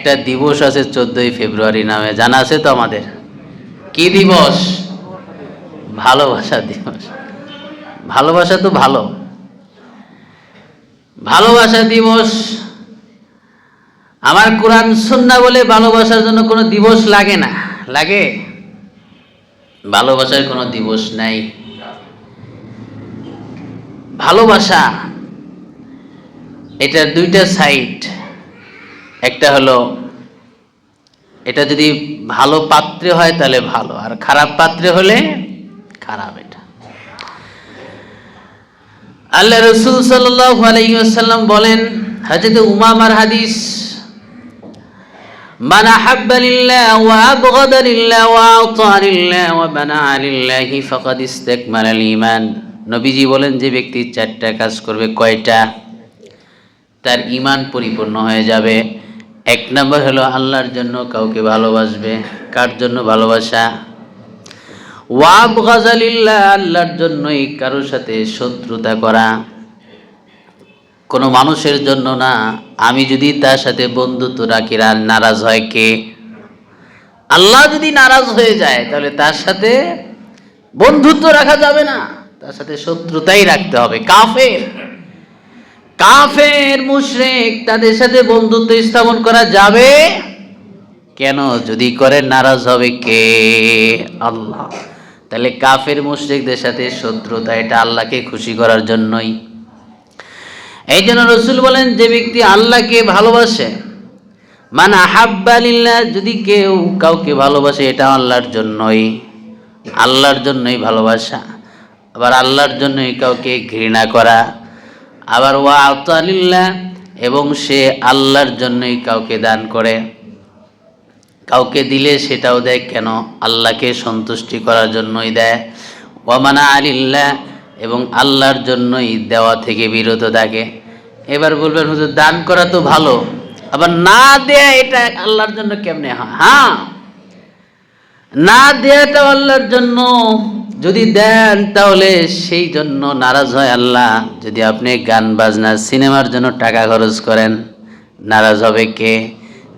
একটা দিবস আছে চোদ্দই ফেব্রুয়ারি নামে, জানা আছে তো আমাদের? কি দিবস? ভালোবাসা দিবস। ভালোবাসা তো ভালো। ভালোবাসা দিবস, আমার কোরআন সুন্না বলে ভালোবাসার জন্য কোনো দিবস লাগে না। লাগে? ভালোবাসার কোনো দিবস নাই। ভালোবাসা এটার দুইটা সাইড একটা হলো এটা যদি ভালো পাত্রে হয় তাহলে ভালো আর খারাপ পাত্রে হলে খারাপ এটা আল্লাহ রসুল সাল্লাল্লাহু আলাইহি ওয়াসাল্লাম বলেন হযরত উমামার হাদিস من أحب لله وأبغض لله وأعطى لله وبنع لله فقد استكمل الإيمان নবীজি বলেন যে ব্যক্তি চারটা কাজ করবে কয়টা তার ইমান পরিপূর্ণ হয়ে যাবে এক নম্বর হলো আল্লাহর জন্য কাউকে ভালোবাসবে। কার জন্য ভালোবাসা? ওয়াব গাজালিল্লাহ, আল্লাহর জন্যই কারোর সাথে শত্রুতা করা। কোনো মানুষের জন্য না। আমি যদি তার সাথে বন্ধুত্ব রাখি নারাজ হয় কে? আল্লাহ যদি নারাজ হয়ে যায়, তাহলে তার সাথে বন্ধুত্ব রাখা যাবে না। তার সাথে শত্রুতাই রাখতে হবে। কাফের। কাফের, মুশরিক, তাদের সাথে বন্ধুত্ব স্থাপন করা যাবে? কেন? যদি করে, নারাজ হবে কে? আল্লাহ। তাহলে কাফের, মুশরিকদের সাথে শত্রুতা, এটা আল্লাহকে খুশি করার জন্যই। এই জন্য রসুল বলেন, যে ব্যক্তি আল্লাহকে ভালোবাসে মানে আহাব্বালিল্লাহ যদি কেউ কাউকে ভালোবাসে, এটা আল্লাহর জন্যই। আল্লাহর জন্যই ভালোবাসা। আবার আল্লাহর জন্যই কাউকে ঘৃণা করা। আবার ওয়া আতালিল্লাহ এবং সে আল্লাহর জন্যই কাউকে দান করে। কাউকে দিলে সেটাও দেয়, কেন? আল্লাহকে সন্তুষ্টি করার জন্যই দেয়। ওয়ামানা আলিল্লাহ, এবং আল্লাহর জন্যই দেওয়া থেকে বিরত থাকে। এবার বলবেন, হুজুর, দান করা তো ভালো, আবার না দেয়া এটা আল্লাহর জন্য কেমনে হয়? না দেয়াটা আল্লাহর জন্য যদি দেন, তাহলে সেই জন্য নারাজ হয় আল্লাহ। যদি আপনি গান, বাজনা, সিনেমার জন্য টাকা খরচ করেন, নারাজ হবে কে?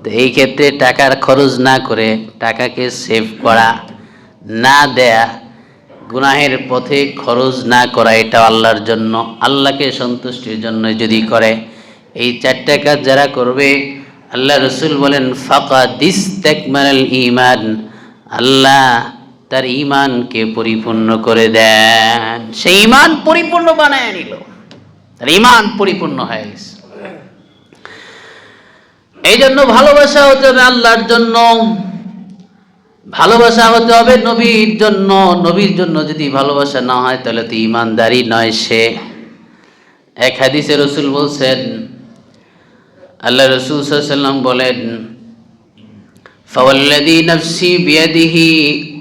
তো এই ক্ষেত্রে টাকার খরচ না করে টাকাকে সেভ করা, না দেয়া, গুনাহের পথে খরচ না করা, এটা আল্লাহর জন্য। আল্লাহকে সন্তুষ্টির জন্য যদি করে, এই চারটা কাজ যারা করবে, আল্লাহ রসুল বলেন ফাঁকা দিস ইমান আল্লাহ তার ইমানকে পরিপূর্ণ করে দেন। সেই ইমান পরিপূর্ণ বানায় নিল। তার ইমান পরিপূর্ণ হয়ে গেছে। এই জন্য ভালোবাসা হতে হবে আল্লাহর জন্য। ভালোবাসা হতে হবে নবীর জন্য। নবীর জন্য যদি ভালোবাসা না হয়, তাহলে তো ইমানদারি নয় সে। এক হাদিসে রসুল বলছেন, আল্লাহ রসুল সাল্লাম বলেন ফাওয়াল্লাদি নফসি বিয়াদিহি,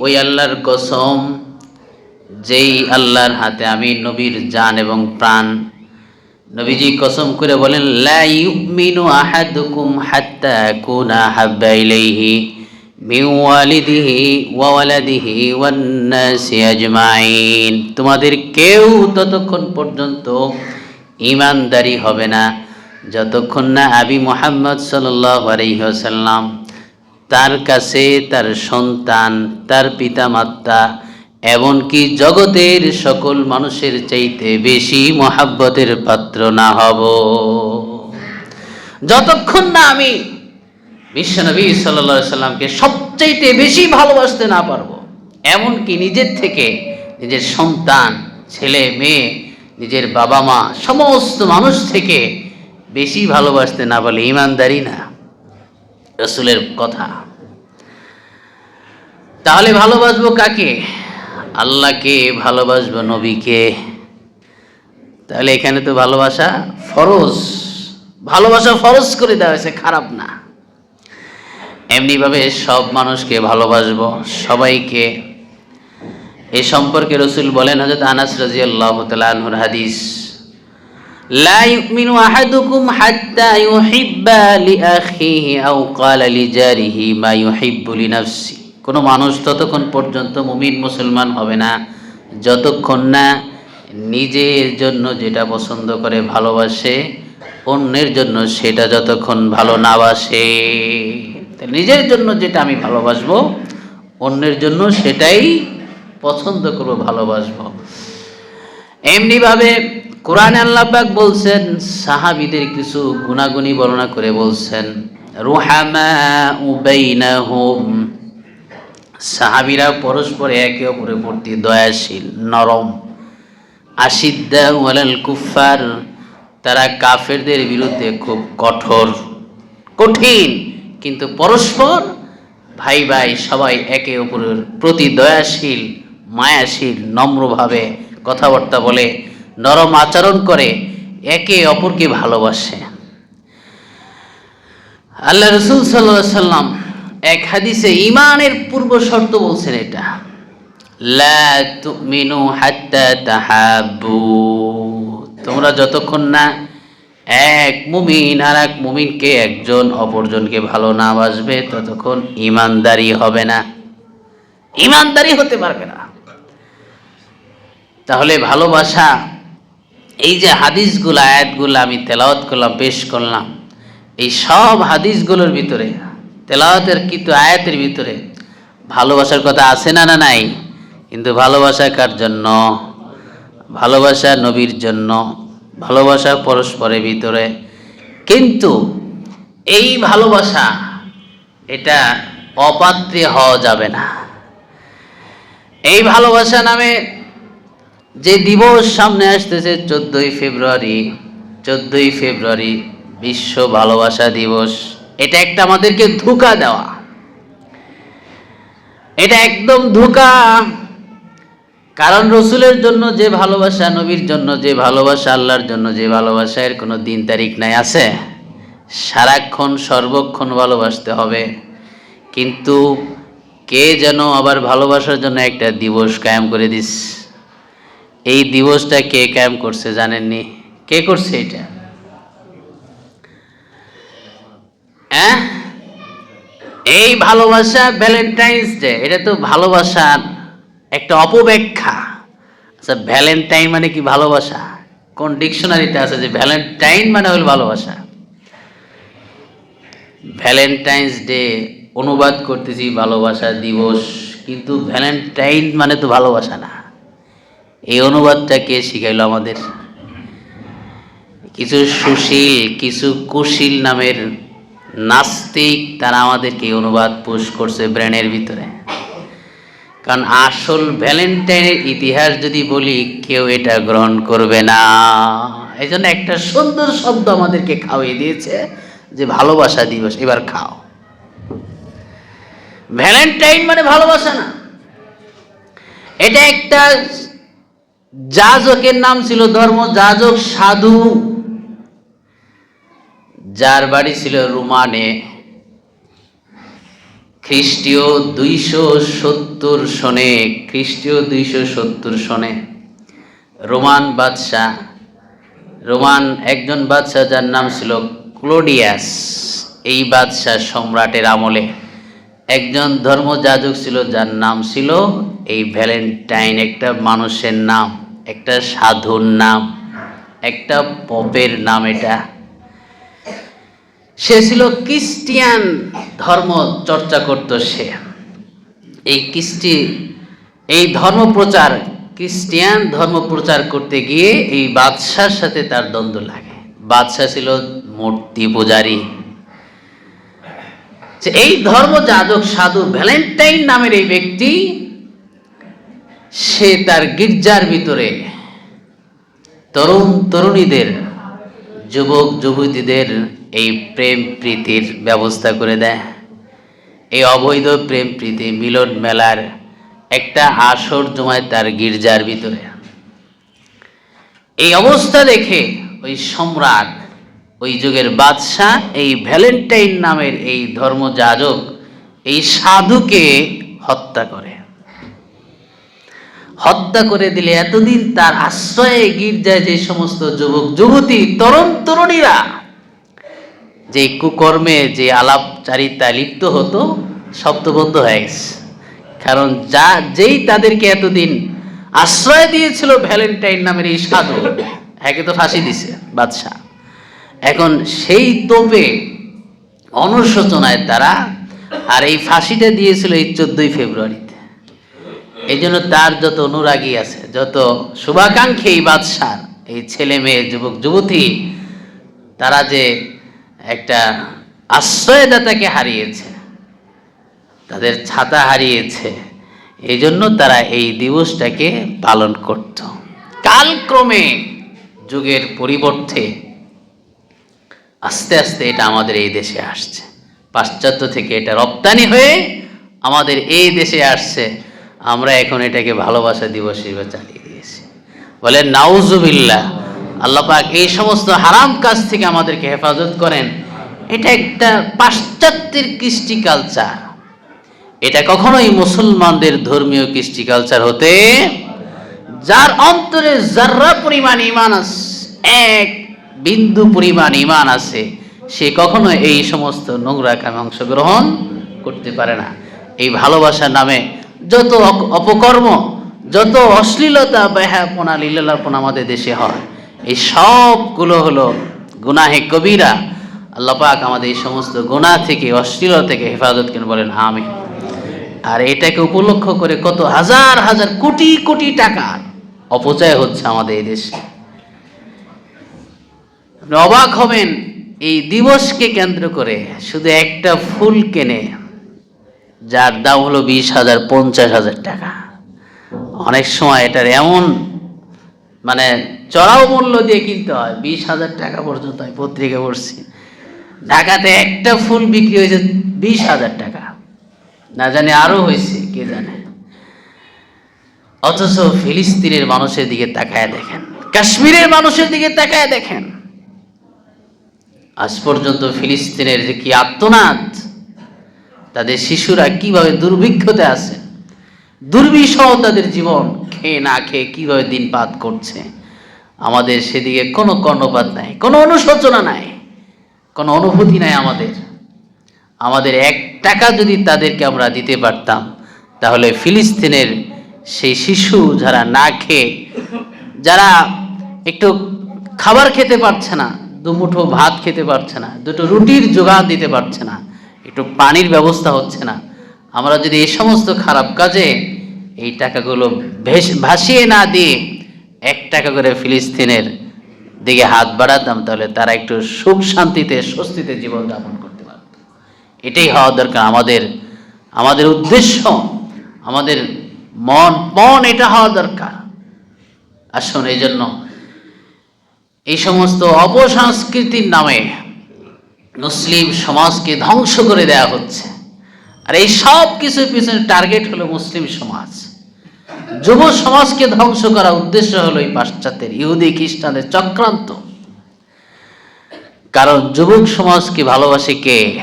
ওই আল্লাহর কসম, যেই আল্লাহর হাতে আমি নবীর জান এবং প্রাণ, নবীজি কসম করে বলেন, লা ইউমিনু আহাদুকুম হাত্তা কুনা হাব্বা ইলাইহি, মিন ওয়ালিদিহি ওয়া ওয়ালাদিহি ওয়ান আজমাইন। তোমাদের কেউ ততক্ষণ পর্যন্ত ইমানদারি হবে না। যতক্ষণ না আবি মোহাম্মদ সাল্লাল্লাহু আলাইহি ওয়াসাল্লাম তার কাছে তার সন্তান, তার পিতামাতা, এমনকি জগতের সকল মানুষের চাইতে বেশি মহাব্বতের পাত্র না হব। যতক্ষণ না আমি বিশ্বনবী সাল্লা সাল্লামকে সবচাইতে বেশি ভালোবাসতে না পারব, এমনকি নিজের থেকে নিজের সন্তান, ছেলে, মেয়ে, নিজের বাবা মা সমস্ত মানুষ থেকে বেশি ভালোবাসতে না বলে ইমানদারি না। রসুলের কথা। তাহলে ভালোবাসবো কাকে? আল্লাহকে, ভালোবাসবো নবীকে। তাহলে এখানে তো ভালোবাসা ফরজ। ভালোবাসা ফরজ করে দেওয়া হয়েছে, খারাপ না। এমনিভাবে সব মানুষকে ভালোবাসবো, সবাইকে। এ সম্পর্কে রসুল বলেন হজরত আনাস রাজি আল্লাহ তালুর হাদিস। لا يؤمن أحدكم حتى يحب لأخيه أو قال لجاره ما يحب لنفسه কোনো মানুষ ততক্ষণ পর্যন্ত মুমিন মুসলমান হবে না যতক্ষণ না নিজের জন্য যেটা পছন্দ করে ভালোবাসে অন্যের জন্য সেটা যতক্ষণ ভালো না বাসে তা নিজের জন্য যেটা আমি ভালোবাসবো অন্যের জন্য সেটাই পছন্দ করবো ভালোবাসবো এমনিভাবে কোরআনে আল্লাহবাক বলছেন, সাহাবিদের কিছু গুণাগুণী বর্ণনা করে বলছেন রুহামা উবাইনাহুম সাহাবীরা পরস্পরে একে অপরের প্রতি দয়াশীল, নরম, আশিদ্দা ওয়ালাল কুফার তারা কাফেরদের বিরুদ্ধে খুব কঠোর, কঠিন, কিন্তু পরস্পর ভাই ভাই সবাই একে অপরের প্রতি দয়াশীল, মায়াশীল, নম্রভাবে কথাবার্তা বলে নরম আচরণ করে একে অপরকে ভালোবাসে। আল্লাহ রসুল সাল্লাহ সাল্লাম এক হাদিসে ইমানের পূর্ব শর্ত বলছেন এটা। তাহাবু তোমরা যতক্ষণ না এক মুমিন আর এক মুমিনকে একজন অপরজনকে ভালো না বাসবে, ততক্ষণ ইমানদারি হবে না। ইমানদারি হতে পারবে না। তাহলে ভালোবাসা এই যে হাদিসগুলো, আয়াতগুলো আমি তেলাওয়াত করলাম, পেশ করলাম। এই সব হাদিসগুলোর ভিতরে, তেলাওয়াতের কিন্তু আয়াতের ভিতরে ভালোবাসার কথা আছে না না নাই? কিন্তু ভালোবাসা কার জন্য? ভালোবাসা নবীর জন্য, ভালোবাসা পরস্পরের ভিতরে। কিন্তু এই ভালোবাসা, এটা অপাত্রে হওয়া যাবে না। এই ভালোবাসা নামে যে দিবস সামনে আসতেছে চোদ্দই ফেব্রুয়ারি চোদ্দই ফেব্রুয়ারি বিশ্ব ভালোবাসা দিবস। এটা একটা আমাদেরকে ধোকা দেওয়া। এটা একদম ধোকা। কারণ রসুলের জন্য যে ভালোবাসা, নবীর জন্য যে ভালোবাসা, আল্লাহর জন্য যে ভালোবাসা, এর কোনো দিন তারিখ নাই, আছে? সারাক্ষণ সর্বক্ষণ ভালোবাসতে হবে। কিন্তু কে যেন আবার ভালোবাসার জন্য একটা দিবস কায়েম করে দিস এই দিবসটা কে কায়েম করছে জানেননি? কে করছে এটা? হ্যাঁ? এই ভালোবাসা ভ্যালেন্টাইন্স ডে এটা তো ভালোবাসার একটা অপব্যাখ্যা। আচ্ছা ভ্যালেন্টাইন মানে কি ভালোবাসা? কোন ডিকশনারিতে আছে যে ভ্যালেন্টাইন মানে হল ভালোবাসা? ভ্যালেন্টাইন্স ডে অনুবাদ করতেছি ভালোবাসা দিবস, কিন্তু ভ্যালেন্টাইন মানে তো ভালোবাসা না। এই অনুবাদটা কে শিখাইলো আমাদের? কিছু সুশীল, কিছু কুশীল নামের নাস্তিক তারা আমাদেরকে অনুবাদ পুশ করছে ব্রেনের ভিতরে। কারণ আসল ভ্যালেন্টাইনের ইতিহাস যদি বলি, কেউ এটা গ্রহণ করবে না। এই জন্য একটা সুন্দর শব্দ আমাদেরকে খাওয়িয়ে দিয়েছে যে ভালোবাসা দিবস, এবার খাও। ভ্যালেন্টাইন মানে ভালোবাসা না। এটা একটা যাজকের নাম ছিল ধর্ম, যাজক, সাধু। যার বাড়ি ছিল রোমানে। খ্রিস্টীয় দুইশো সত্তর সনে, খ্রিস্টীয় দুইশো সত্তর সনে রোমান বাদশাহ, রোমান একজন বাদশাহ যার নাম ছিল ক্লোডিয়াস। এই বাদশাহ সম্রাটের আমলে একজন ধর্মযাজক ছিল যার নাম ছিল এই ভ্যালেন্টাইন, একটা মানুষের নাম। একটা সাধুর নাম, একটা পপের নাম এটা। সে ছিল খ্রিস্টিয়ান ধর্ম চর্চা করত সে। এই খ্রিস্টি, এই ধর্ম প্রচার খ্রিস্টিয়ান ধর্ম প্রচার করতে গিয়ে এই বাদশার সাথে তার দ্বন্দ্ব লাগে। বাদশাহ ছিল মূর্তি পূজারী। এই ধর্ম যাজক সাধু ভ্যালেন্টাইন নামের এই ব্যক্তি সে তার গির্জার ভিতরে তরুণ তরুণীদের, যুবক যুবতীদের এই প্রেম প্রীতির ব্যবস্থা করে দেয়। এই অবৈধ প্রেম প্রীতি মিলন মেলার একটা আসর জমায় তার গির্জার ভিতরে। এই অবস্থা দেখে ওই সম্রাট, ওই যুগের বাদশাহ, এই ভ্যালেন্টাইন নামের এই ধর্মযাজক, এই সাধুকে হত্যা করে। হত্যা করে দিলে এতদিন তার আশ্রয়ে গির্জায় যে সমস্ত যুবক, যুবতী, তরুণ, তরুণীরা যে কুকর্মে, যে আলাপচারিতায় লিপ্ত হতো বন্ধ হয়ে গেছে। কারণ যা, যেই তাদেরকে এতদিন আশ্রয় দিয়েছিল ভ্যালেন্টাইন নামের এই সাধু, একে তো ফাঁসি দিছে, বাদশাহ। এখন সেই তোপে অনুশোচনায় তারা আর এই ফাঁসিটা দিয়েছিল এই চোদ্দই ফেব্রুয়ারিতে। এই জন্য তার যত অনুরাগী আছে, যত শুভাকাঙ্ক্ষী বাদশার, এই ছেলে মেয়ে, যুবক, যুবতী, তারা যে একটা আশ্রয়দাতাকে হারিয়েছে, তাদের ছাতা হারিয়েছে এই জন্য তারা এই দিবসটাকে পালন করত। কালক্রমে যুগের পরিবর্তে আস্তে আস্তে এটা আমাদের এই দেশে আসছে। পাশ্চাত্য থেকে এটা রপ্তানি হয়ে আমাদের এই দেশে আসছে। আমরা এখন এটাকে ভালোবাসা দিবস হিসেবে চালিয়ে দিয়েছি। বলে নাউজুবিল্লাহ আল্লাহ পাক এই সমস্ত হারাম কাজ থেকে আমাদেরকে হেফাজত করেন। এটা একটা পাশ্চাত্যের কৃষ্টি কালচার এটা কখনোই মুসলমানদের ধর্মীয় কৃষ্টি কালচার হতে যার অন্তরে যার্রা পরিমাণ ইমান আছে এক বিন্দু পরিমাণ ইমান আছে, সে কখনো এই সমস্ত নোংরা কামে অংশগ্রহণ করতে পারে না। এই ভালোবাসার নামে যত অপকর্ম, যত অশ্লীলতা ব্যাহাপনা লীলাপনা আমাদের দেশে হয়, এই সবগুলো হলো গুনাহে কবিরা। আল্লাহ পাক আমাদের এই সমস্ত গুনাহ থেকে, অশ্লীলতা থেকে হেফাজত কেন বলেন আমি আর এটাকে উপলক্ষ করে কত হাজার হাজার কোটি কোটি টাকার অপচয় হচ্ছে আমাদের এই দেশে। অবাক হবেন, এই দিবসকে কেন্দ্র করে শুধু একটা ফুল কেনে যার দাম হলো বিশ হাজার, পঞ্চাশ হাজার টাকা। অনেক সময় এটার এমন মানে চড়াও মূল্য দিয়ে কিনতে হয়। বিশ হাজার টাকা পর্যন্ত আমি পত্রিকা পড়ছি। ঢাকাতে একটা ফুল বিক্রি হয়েছে বিশ হাজার টাকা। না জানি আরও হয়েছে, কে জানে। অথচ ফিলিস্তিনের মানুষের দিকে তাকায় দেখেন। কাশ্মীরের মানুষের দিকে তাকায় দেখেন। আজ পর্যন্ত ফিলিস্তিনের যে কি আত্মনাদ তাদের শিশুরা কীভাবে দুর্ভিক্ষতে আছে? দুর্বিষহ তাদের জীবন খেয়ে না খেয়ে কীভাবে দিনপাত করছে? আমাদের সেদিকে কোনো কর্ণপাত নাই, কোনো অনুশোচনা নাই, কোনো অনুভূতি নাই আমাদের। আমাদের এক টাকা যদি তাদেরকে আমরা দিতে পারতাম, তাহলে ফিলিস্তিনের সেই শিশু যারা না খেয়ে, যারা একটু খাবার খেতে পারছে না, দুমুঠো ভাত খেতে পারছে না, দুটো রুটির যোগান দিতে পারছে না একটু পানির ব্যবস্থা হচ্ছে না। আমরা যদি এই সমস্ত খারাপ কাজে এই টাকাগুলো ভেস, ভাসিয়ে না দিয়ে এক টাকা করে ফিলিস্তিনের দিকে হাত বাড়াতাম, তাহলে তারা একটু সুখ শান্তিতে, স্বস্তিতে জীবনযাপন করতে পারত। এটাই হওয়া দরকার আমাদের আমাদের উদ্দেশ্য, আমাদের মন মন এটা হওয়া দরকার। আসুন, এই জন্য এই সমস্ত অপসংস্কৃতির নামে মুসলিম সমাজকে ধ্বংস করে দেয়া হচ্ছে। আর এই সব কিছুর পিছনে টার্গেট হলো মুসলিম সমাজ। যুব সমাজকে ধ্বংস করার উদ্দেশ্য হলো এই পাশ্চাত্যের ইহুদি, খ্রিস্টানদের চক্রান্ত। কারণ যুবক সমাজকে ভালোবাসে কে?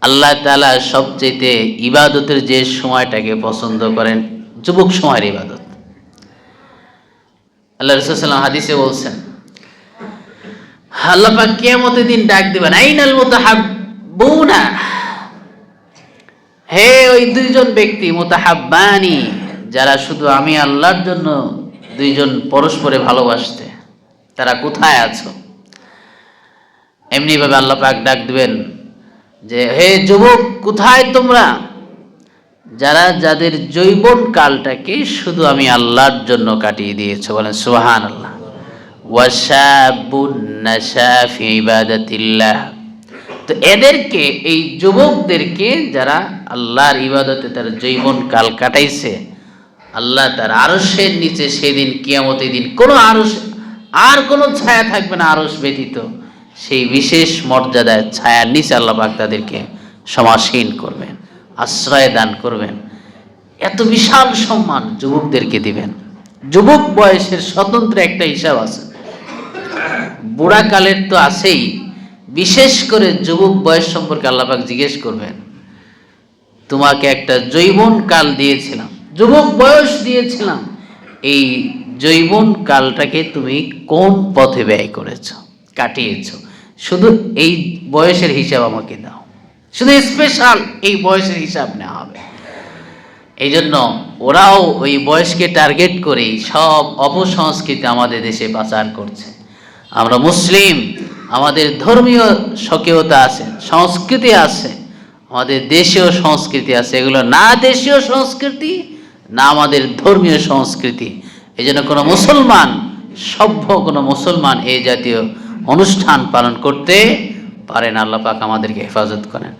আল্লাহ তালা সবচেয়ে ইবাদতের যে সময়টাকে পছন্দ করেন, যুবক সময়ের ইবাদত। আল্লাহ রসুলাম হাদিসে বলছেন আল্লাহ পাক কিয়ামতের দিন ডাক দিবেন, আইনাল হে ওই দুইজন ব্যক্তি যারা শুধু আমি আল্লাহর জন্য দুইজন পরস্পরে ভালোবাসতে, তারা কোথায় আছো? এমনিভাবে আল্লাহ পাক ডাক দিবেন যে, হে যুবক, কোথায় তোমরা? যারা যাদের জৈবন কালটাকে শুধু আমি আল্লাহর জন্য কাটিয়ে দিয়েছ, বলেন সুহান আল্লাহ তো এদেরকে, এই যুবকদেরকে যারা আল্লাহর ইবাদতে তার জৈবন কাল কাটাইছে, আল্লাহ তার আরসের নিচে সেদিন কিয়ামতের দিন কোনো আরস আর কোনো ছায়া থাকবে না আরস ব্যতীত। সেই বিশেষ মর্যাদায় ছায়ার নিচে আল্লাহ পাক তাদেরকে সমাসীন করবেন, আশ্রয় দান করবেন। এত বিশাল সম্মান যুবকদেরকে দিবেন। যুবক বয়সের স্বতন্ত্র একটা হিসাব আছে। বুড়াকালের তো আছেই। বিশেষ করে যুবক বয়স সম্পর্কে আল্লাপাক জিজ্ঞেস করবেন, তোমাকে একটা জৈবন কাল দিয়েছিলাম, যুবক বয়স দিয়েছিলাম। এই জৈবন কালটাকে তুমি কোন পথে ব্যয় করেছ, কাটিয়েছ? শুধু এই বয়সের হিসাব আমাকে দাও। শুধু স্পেশাল এই বয়সের হিসাব নেওয়া হবে। এই জন্য ওরাও ওই বয়সকে টার্গেট করেই সব অপসংস্কৃতি আমাদের দেশে পাচার করছে। আমরা মুসলিম, আমাদের ধর্মীয় স্বকীয়তা আছে, সংস্কৃতি আছে, আমাদের দেশীয় সংস্কৃতি আছে। এগুলো না দেশীয় সংস্কৃতি, না আমাদের ধর্মীয় সংস্কৃতি। এই জন্য কোনো মুসলমান, সভ্য কোনো মুসলমান এই জাতীয় অনুষ্ঠান পালন করতে পারেন আল্লাহ পাক আমাদেরকে হেফাজত করেন।